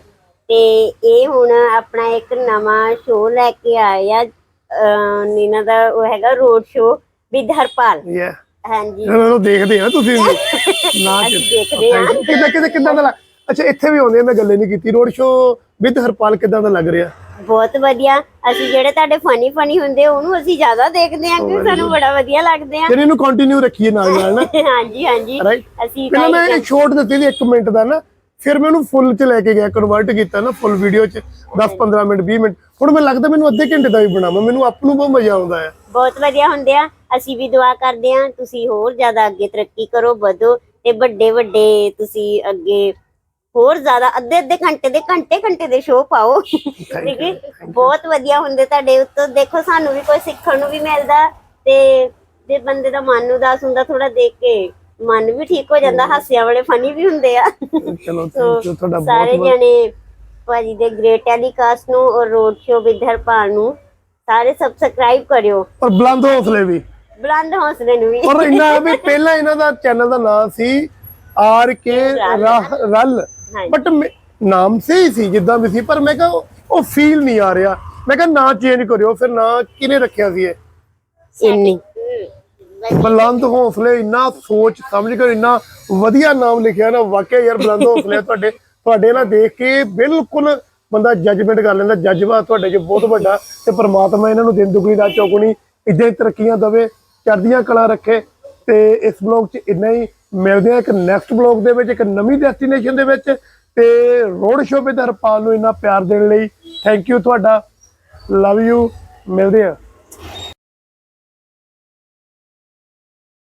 ਤੇ ਇਹ ਹੁਣ ਆਪਣਾ ਇੱਕ ਨਵਾਂ ਸ਼ੋਅ ਲੈ ਕੇ ਆਏ ਆ। ਅਹ, ਇਹਨਾਂ ਦਾ ਉਹ ਹੈਗਾ ਰੋਡ ਸ਼ੋਅ ਵਿਦ ਹਰਪਾਲ ਯਾ ਹਾਂਜੀ। ਇਹਨਾਂ ਨੂੰ ਦੇਖਦੇ ਆ ਤੁਸੀਂ। (laughs) ਨਾ ਅਸੀਂ ਦੇਖਦੇ ਆ। ਕਿਦਾਂ ਕਿਦਾਂ ਕਿਦਾਂ ਦਾ ਲੱਗ- ਅੱਛਾ ਇੱਥੇ ਵੀ ਆਉਂਦੇ ਆ ਮੈਂ ਗੱਲੇ ਨਹੀਂ ਕੀਤੀ। ਰੋਡ ਸ਼ੋ ਵਿਦ ਹਰਪਾਲ ਕਿਦਾਂ ਦਾ ਲੱਗ ਰਿਹਾ? ਬਹੁਤ ਵਧੀਆ। ਅਸੀਂ ਜਿਹੜੇ ਤੁਹਾਡੇ ਫਨੀ ਫਨੀ ਹੁੰਦੇ ਉਹਨੂੰ ਅਸੀਂ ਜ਼ਿਆਦਾ ਦੇਖਦੇ ਆ ਕਿ ਸਾਨੂੰ ਬੜਾ ਵਧੀਆ ਲੱਗਦੇ ਆ। ਫਿਰ ਇਹਨੂੰ ਕੰਟੀਨਿਊ ਰੱਖੀਏ ਨਾਲ ਨਾਲ ਨਾ। (laughs) ਹਾਂਜੀ ਹਾਂਜੀ। ਰਾਈਟ ਅਸੀਂ ਪਹਿਲਾਂ ਮੈਂ ਇੱਕ ਸ਼ਾਰਟ ਦਿੱਤੀ ਸੀ 1 ਮਿੰਟ ਦਾ ਨਾ। ਫਿਰ ਮੈਂ ਉਹਨੂੰ ਫੁੱਲ ਚ ਲੈ ਕੇ ਗਿਆ ਕਨਵਰਟ ਕੀਤਾ ਨਾ ਫੁੱਲ ਵੀਡੀਓ ਚ। 10 15 ਮਿੰਟ 20 ਮਿੰਟ। ਹੁਣ ਮੈਨੂੰ ਲੱਗਦਾ ਮੈਨੂੰ ਅੱਧੇ ਘੰਟੇ ਦਾ ਵੀ ਬਣਾਵਾਂ। ਮੈਨੂੰ ਆਪ ਨੂੰ ਬਹੁਤ ਮਜ਼ਾ ਆਉਂਦਾ ਹੈ ਬਹੁਤ ਵਧੀਆ ਹੁੰਦੇ ਆ। ਅਸੀਂ ਵੀ ਦੁਆ ਕਰਦੇ ਆ ਤੁਸੀਂ ਹੋਰ ਜ਼ਿਆਦਾ ਅੱਗੇ ਤਰੱਕੀ ਕਰੋ ਵਧੋ ਤੇ ਵੱਡੇ ਵੱਡੇ ਤੁਸੀਂ ਅੱਗੇ ਹੋਰ ਜ਼ਿਆਦਾ ਅੱਧੇ ਅੱਧੇ ਘੰਟੇ ਦੇ ਘੰਟੇ ਘੰਟੇ ਦੇ ਸ਼ੋਅ ਪਾਓ। ਠੀਕ ਹੈ? ਬਹੁਤ ਵਧੀਆ ਹੁੰਦੇ ਤੁਹਾਡੇ ਉੱਤੋਂ। ਦੇਖੋ ਸਾਨੂੰ ਵੀ ਕੋਈ ਸਿੱਖਣ ਨੂੰ ਵੀ ਮਿਲਦਾ ਤੇ ਜੇ ਬੰਦੇ ਦਾ ਮਨ ਉਦਾਸ ਹੁੰਦਾ ਥੋੜਾ ਦੇਖ ਕੇ ਮਨ ਵੀ ਠੀਕ ਹੋ ਜਾਂਦਾ ਹਾਸਿਆਂ ਵਾਲੇ ਫਨੀ ਵੀ ਹੁੰਦੇ ਆ। ਚਲੋ ਤੁਹਾਡਾ ਸਾਰੇ ਬਹੁਤ ਜਣੇ ਭਾਜੀ ਦੇ ਗ੍ਰੇਟ ਟੈਲੀਕਾਸਟ ਨੂੰ ਔਰ ਰੋਡ ਸ਼ੋ ਵਿਦ ਹਰਪਾਲ ਨੂੰ ਸਾਰੇ ਸਬਸਕ੍ਰਾਈਬ ਕਰਿਓ। ਔਰ ਬੁਲੰਦ ਹੌਸਲੇ ਵੀ। ਬੁਲੰਦ ਹੌਸਲੇ ਨੂੰ ਵੀ। ਔਰ ਇੰਨਾ ਹੈ ਵੀ ਪਹਿਲਾਂ ਇਹਨਾਂ ਦਾ ਚੈਨਲ ਦਾ ਨਾਮ ਸੀ ਆਰ ਕੇ ਰਲ। ਬਟ ਨਾਮ ਸਹੀ ਸੀ ਜਿੱਦਾਂ ਵੀ ਸੀ ਪਰ ਮੈਂ ਕਿਹਾ ਉਹ- ਫੀਲ ਨਹੀਂ ਆ ਰਿਹਾ। ਮੈਂ ਕਿਹਾ ਨਾਂ ਚੇਂਜ ਕਰਿਓ ਫਿਰ ਨਾਂ ਕਿਹਨੇ ਰੱਖਿਆ ਸੀ ਇਹ? ਇੰਨੀ। ਬੁਲੰਦ ਹੌਸਲੇ ਇੰਨਾ ਸੋਚ ਸਮਝ ਕੇ ਇੰਨਾ ਵਧੀਆ ਨਾਮ ਲਿਖਿਆ ਨਾ ਵਾਕਿਆ ਯਾਰ ਬੁਲੰਦ ਹੌਸਲੇ ਤੁਹਾਡੇ। ਤੁਹਾਡੇ ਨਾਲ ਦੇਖ ਕੇ ਬਿਲਕੁਲ ਬੰਦਾ ਜੱਜਮੈਂਟ ਕਰ ਲੈਂਦਾ ਜਜ਼ਬਾ ਤੁਹਾਡੇ 'ਚ ਬਹੁਤ ਵੱਡਾ ਤੇ ਪ੍ਰਮਾਤਮਾ ਇਹਨਾਂ ਨੂੰ ਦਿਨ ਦੁਗਣੀ, ਰਾਤ ਚੌਗੁਣੀ ਇਦਾਂ ਹੀ ਤਰੱਕੀਆਂ ਦਵੇ, ਚੜ੍ਹਦੀਆਂ ਕਲਾ ਰੱਖੇ ਤੇ ਇਸ ਬਲੌਗ 'ਚ ਇੰਨਾ ਹੀ। ਮਿਲਦੇ ਆ ਇੱਕ ਨੈਕਸਟ ਬਲੌਗ ਦੇ ਵਿੱਚ, ਇੱਕ ਨਵੀਂ ਡੈਸਟੀਨੇਸ਼ਨ ਦੇ ਵਿੱਚ ਤੇ ਰੋਡ ਸ਼ੋਅ ਤੇ ਹਰਪਾਲ ਨੂੰ ਇੰਨਾ ਪਿਆਰ ਦੇਣ ਲਈ। ਥੈਂਕ ਯੂ ਤੁਹਾਡਾ। ਲਵ ਯੂ ਮਿਲਦੇ ਆ